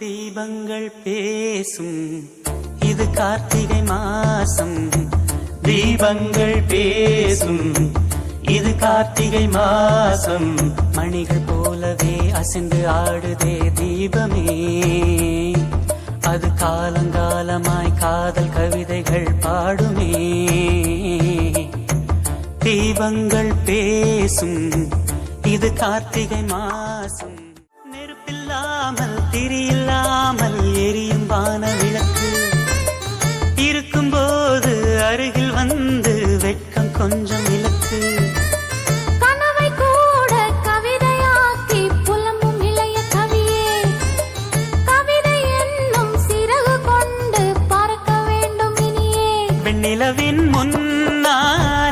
தீபங்கள் பேசும். இது கார்த்திகை மாசம். தீபங்கள் பேசும். இது கார்த்திகை மாசம். மணிகள் போலவே அசைந்து ஆடுதே தீபமே. அது காலங்காலமாய் காதல் கவிதைகள் பாடுமே. தீபங்கள் பேசும். இது கார்த்திகை மாசம். நெருப்பில்லாமல் திரியில் நிலவின் முன்னால்